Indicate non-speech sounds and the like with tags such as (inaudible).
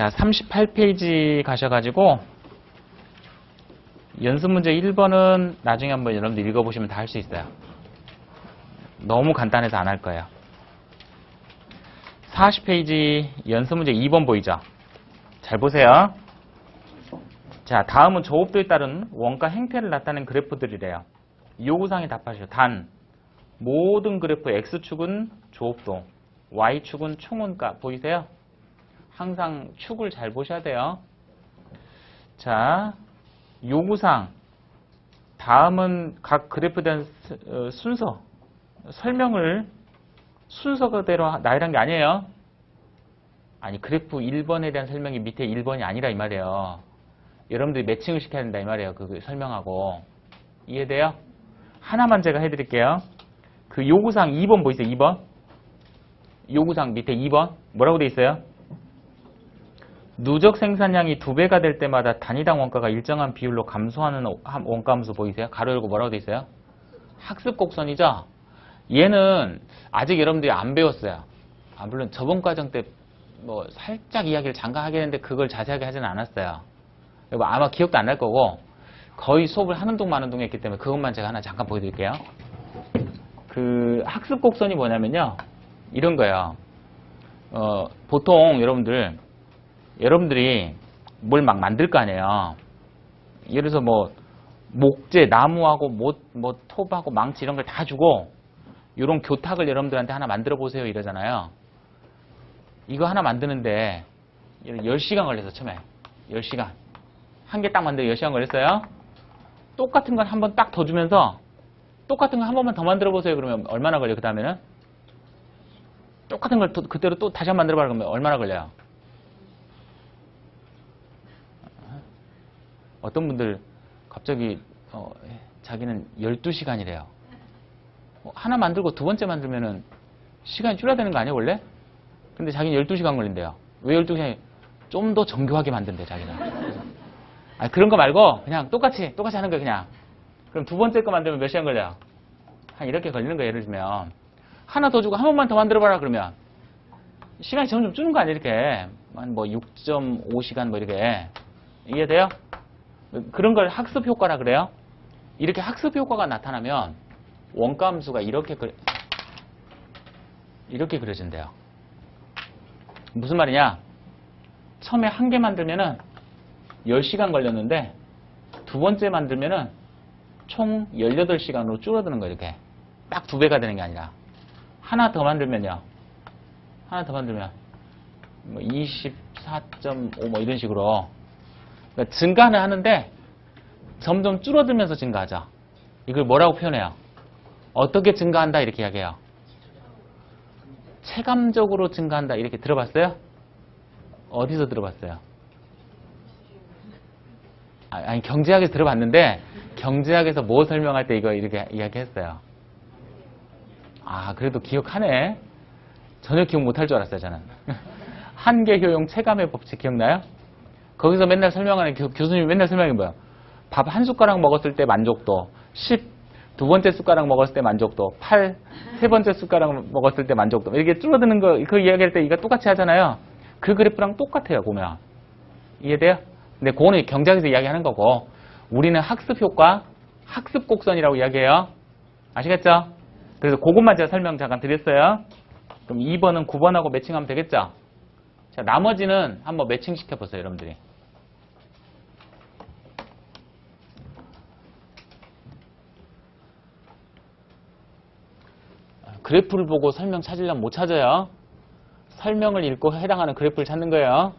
자, 38페이지 가셔가지고 연습 문제 1번은 나중에 한번 여러분들 읽어보시면 다 할 수 있어요. 너무 간단해서 안 할 거예요. 40페이지 연습 문제 2번 보이죠? 잘 보세요. 자, 다음은 조업도에 따른 원가 행태를 나타낸 그래프들이래요. 요구사항에 답하시오. 단, 모든 그래프 X축은 조업도, Y축은 총원가. 보이세요? 항상 축을 잘 보셔야 돼요. 자, 요구사항. 다음은 각 그래프에 대한 스- 어, 순서, 설명을 순서대로 나열한 게 아니에요. 아니, 그래프 1번에 대한 설명이 밑에 1번이 아니라 이 말이에요. 여러분들이 매칭을 시켜야 된다 이 말이에요. 그 설명하고. 이해돼요? 하나만 제가 해드릴게요. 그 요구사항 2번 보이세요? 2번? 요구사항 밑에 2번? 뭐라고 돼 있어요? 누적 생산량이 두 배가 될 때마다 단위당 원가가 일정한 비율로 감소하는 원가 함수 보이세요? 가로 열고 뭐라고 돼 있어요? 학습 곡선이죠? 얘는 아직 여러분들이 안 배웠어요. 아, 물론 저번 과정 때 뭐 살짝 이야기를 잠깐 하긴 했는데 그걸 자세하게 하지는 않았어요. 아마 기억도 안 날 거고 거의 수업을 하는 동 마는 동 했기 때문에 그것만 제가 하나 잠깐 보여드릴게요. 그 학습 곡선이 뭐냐면요. 이런 거예요. 어, 보통 여러분들 여러분들이 뭘 막 만들 거 아니에요. 예를 들어서 뭐 목재, 나무하고 못, 뭐 톱하고 망치 이런 걸 다 주고 이런 교탁을 여러분들한테 하나 만들어 보세요 이러잖아요. 이거 하나 만드는데 10시간 걸려서 처음에 10시간 한 개 딱 만들고 10시간 걸렸어요. 똑같은 건 한 번 딱 더 주면서 똑같은 거 한 번만 더 만들어 보세요 그러면 얼마나 걸려요 그 다음에는? 똑같은 걸 또- 그대로 또 다시 한 번 만들어 봐 그러면 얼마나 걸려요? 어떤 분들 갑자기 어, 자기는 12시간이래요. 어, 하나 만들고 두 번째 만들면은 시간이 줄어드는 거 아니에요, 원래? 근데 자기는 12시간 걸린대요. 왜 12시간이? 좀 더 정교하게 만든대, 자기는. 아니, 그런 거 말고 그냥 똑같이, 똑같이 하는 거예요, 그냥. 그럼 두 번째 거 만들면 몇 시간 걸려요? 한 이렇게 걸리는 거예요, 예를 들면. 하나 더 주고 한 번만 더 만들어봐라, 그러면. 시간이 점점 줄는 거 아니에요, 이렇게. 한 뭐 6.5시간 뭐 이렇게. 이해돼요? 그런 걸 학습 효과라 그래요. 이렇게 학습 효과가 나타나면 원가 함수가 이렇게 그려, 이렇게 그려진대요. 무슨 말이냐? 처음에 한 개 만들면은 10시간 걸렸는데 두 번째 만들면은 총 18시간으로 줄어드는 거예요, 이렇게. 딱 두 배가 되는 게 아니라. 하나 더 만들면요. 하나 더 만들면 뭐 24.5 뭐 이런 식으로 그러니까 증가는 하는데 점점 줄어들면서 증가하죠. 이걸 뭐라고 표현해요? 어떻게 증가한다 이렇게 이야기해요. 체감적으로 증가한다 이렇게 들어봤어요? 어디서 들어봤어요? 아, 아니 경제학에서 들어봤는데 경제학에서 뭐 설명할 때 이거 이렇게 이야기했어요. 아 그래도 기억하네. 전혀 기억 못할 줄 알았어요 저는. (laughs) 한계 효용 체감의 법칙 기억나요? 거기서 맨날 설명하는 교, 교수님이 맨날 설명이 뭐야? 밥 한 숟가락 먹었을 때 만족도, 10, 두 번째 숟가락 먹었을 때 만족도, 8, 세 번째 숟가락 먹었을 때 만족도. 이렇게 줄어드는 거, 그 이야기할 때 이거 똑같이 하잖아요. 그 그래프랑 똑같아요, 보면. 이해돼요? 근데 그거는 경제학에서 이야기하는 거고, 우리는 학습 효과, 학습 곡선이라고 이야기해요. 아시겠죠? 그래서 그것만 제가 설명 잠깐 드렸어요. 그럼 2번은 9번하고 매칭하면 되겠죠? 자, 나머지는 한번 매칭 시켜보세요, 여러분들이. 그래프를 보고 설명 찾으려면 못 찾아요. 설명을 읽고 해당하는 그래프를 찾는 거예요.